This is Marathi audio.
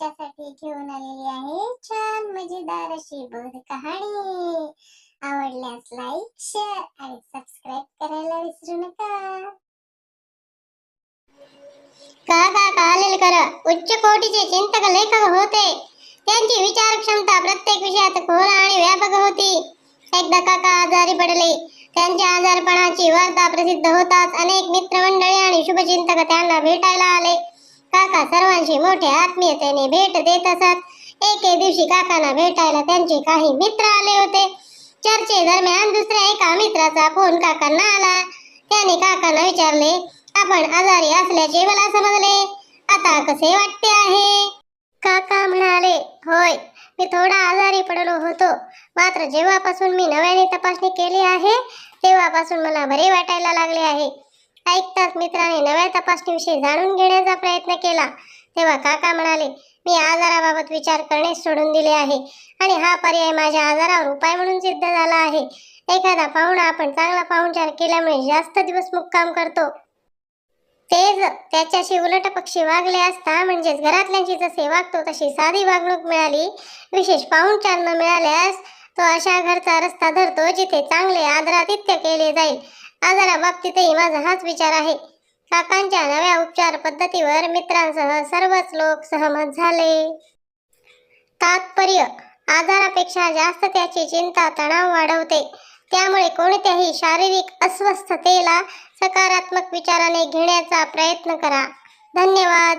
तुमच्यासाठी घेऊन आलेली आहे छान मजेदार अशी बोध कहाणी. आवडल्यास लाईक शेअर आणि सबस्क्राईब करायला विसरू नका. का का कालेल कर उच्च कोटीचे चिंतक लेखक होते. त्यांची विचार क्षमता प्रत्येक विषयात खोल आणि व्यापक होती. एकदा काका आजारी पडले. त्यांच्या आजारपणाची वार्ता प्रसिद्ध होताच अनेक मित्रमंडळी आणि शुभचिंतक त्यांना भेटायला आले. काका सर्वांशी मोठ्या आत्मीयतेने भेट देत असत. एके दिवशी काकांना भेटायला त्यांचे काही मित्र आले होते. चर्चे दरम्यान दुसऱ्या एका मित्राचा फोन काकांना आला. त्याने काकांना विचारले आपण आजारी असल्याचे मला समजले. आता कसे वाटते आहे? काका म्हणाले होय मी थोडा आजारी पडलो होतो. मात्र जेव्हापासून मी नव्याने तपासणी केली आहे तेव्हापासून मला बरे वाटायला लागले आहे. ऐकताच मित्राने नव्या तपासणीविषयी जाणून घेण्याचा प्रयत्न केला. तेव्हा काका म्हणाले मी आजाराबाबत विचार करणे सोडून दिले आहे आणि हा पर्याय माझ्या आजारावर उपाय म्हणून सिद्ध झाला आहे. एखादा पाहुणा आपण चांगला पाहुणचार केल्यामुळे जास्त दिवस मुक्काम करतो. तेच त्याच्याशी उलट पक्षी वागले असता म्हणजेच घरातल्यांची जसे वागतो तशी साधी वागणूक मिळाली. विशेष पाहुणचार न मिळाल्यास तो अशा घरचा रस्ता धरतो जिथे चांगले आदरातिथ्य केले जाईल. आजाराबाबतीतही माझा हाच विचार आहे. काकांच्या नव्या उपचार पद्धतीवर मित्रांसह सर्वच लोक सहमत झाले. तात्पर्य आजारापेक्षा जास्त त्याची चिंता तणाव वाढवते. त्यामुळे कोणत्याही शारीरिक अस्वस्थतेला सकारात्मक विचाराने घेण्याचा प्रयत्न करा. धन्यवाद.